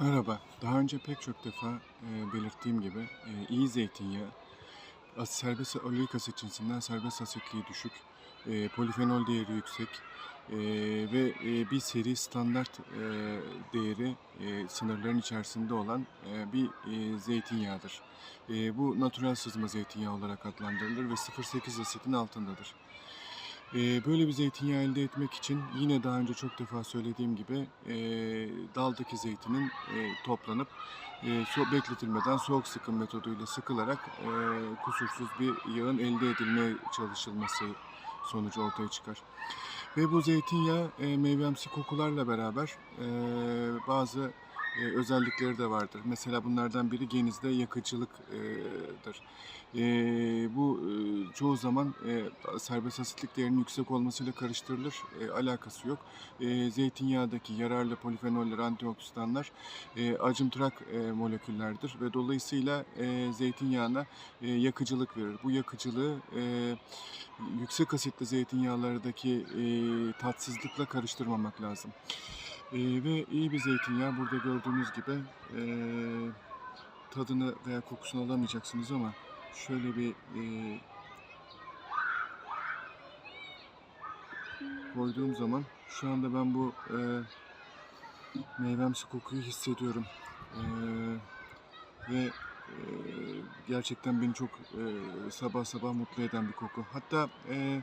Merhaba. Daha önce pek çok defa e, belirttiğim gibi e, iyi zeytinyağı as- serbest oleik asit cinsinden serbest asitliği düşük, e, polifenol değeri yüksek e, ve e, bir seri standart e, değeri e, sınırların içerisinde olan e, bir e, zeytinyağıdır. E, bu natural sızma zeytinyağı olarak adlandırılır ve 0.8 asitin altındadır. Ee, böyle bir zeytinyağı elde etmek için yine daha önce çok defa söylediğim gibi e, daldaki zeytinin e, toplanıp e, bekletilmeden soğuk sıkım metoduyla sıkılarak kusursuz bir yağın elde edilmeye çalışılması sonucu ortaya çıkar. Ve bu zeytinyağı meyvemsi kokularla beraber bazı özellikleri de vardır. Mesela bunlardan biri genizde yakıcılıktır. Bu çoğu zaman e, serbest asitlik değerinin yüksek olmasıyla karıştırılır. E, alakası yok. E, zeytinyağındaki yararlı polifenoller, antioksidanlar e, acımtırak e, moleküllerdir ve dolayısıyla e, zeytinyağına e, yakıcılık verir. Bu yakıcılığı e, yüksek asitli zeytinyağlardaki e, tatsızlıkla karıştırmamak lazım. E, ve iyi bir zeytinyağı burada gördüğünüz gibi e, tadını veya kokusunu alamayacaksınız ama şöyle bir e, koyduğum zaman şu anda ben bu e, meyvemsi kokuyu hissediyorum. E, ve e, gerçekten beni çok e, sabah sabah mutlu eden bir koku. Hatta e,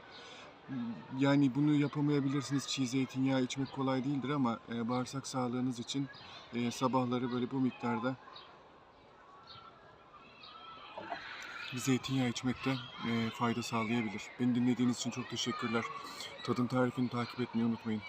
yani bunu yapamayabilirsiniz. Çiğ zeytinyağı içmek kolay değildir ama e, bağırsak sağlığınız için e, sabahları böyle bu miktarda bir zeytinyağı içmek de e, fayda sağlayabilir. Beni dinlediğiniz için çok teşekkürler. Tadın tarifini takip etmeyi unutmayın.